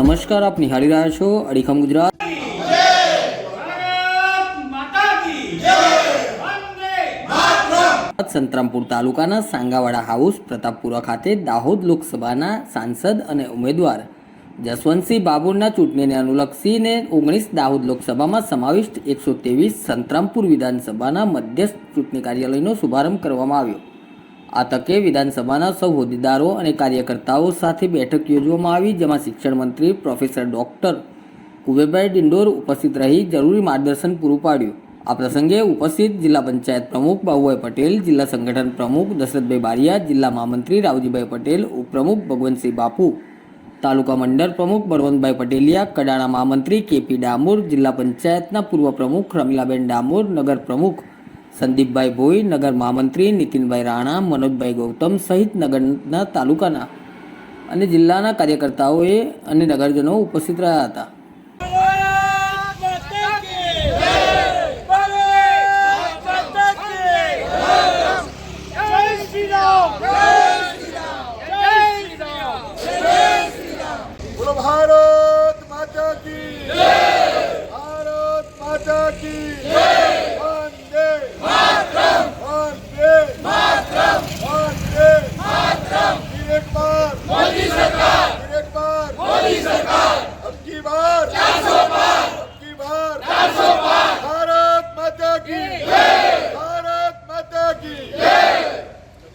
નમસ્કાર, આપ નિહાળી રહ્યા છો અડીખમ ગુજરાત. સંતરામપુર તાલુકાના સાંગાવાડા હાઉસ, પ્રતાપપુરા ખાતે દાહોદ લોકસભાના સાંસદ અને ઉમેદવાર જસવંતસિંહ બાબુરના ચૂંટણીને અનુલક્ષીને ઓગણીસ દાહોદ લોકસભામાં સમાવિષ્ટ એકસો ત્રેવીસ સંતરામપુર વિધાનસભાના મધ્યસ્થ ચૂંટણી કાર્યાલયનો શુભારંભ કરવામાં આવ્યો. આ તકે વિધાનસભાના સૌ હોદ્દેદારો અને કાર્યકર્તાઓ સાથે બેઠક યોજવામાં આવી, જેમાં શિક્ષણ મંત્રી પ્રોફેસર ડૉક્ટર કુબેરભાઈ ડિંડોર ઉપસ્થિત રહી જરૂરી માર્ગદર્શન પૂરું પાડ્યું. આ પ્રસંગે ઉપસ્થિત જિલ્લા પંચાયત પ્રમુખ બાબુભાઈ પટેલ, જિલ્લા સંગઠન પ્રમુખ દશરથભાઈ બારિયા, જિલ્લા મહામંત્રી રાવજીભાઈ પટેલ, ઉપપ્રમુખ ભગવંતસિંહ બાપુ, તાલુકા મંડળ પ્રમુખ બળવંતભાઈ પટેલિયા, કડાણા મહામંત્રી કેપી ડામોર, જિલ્લા પંચાયતના પૂર્વ પ્રમુખ રમીલાબેન ડામોર, નગર પ્રમુખ સંદીપભાઈ ભોઈ, નગર મહામંત્રી નીતિનભાઈ રાણા, મનોજભાઈ ગૌતમ સહિત નગરના તાલુકાના અને જિલ્લાના કાર્યકર્તાઓએ અને નગરજનો ઉપસ્થિત રહ્યા હતા. ભારત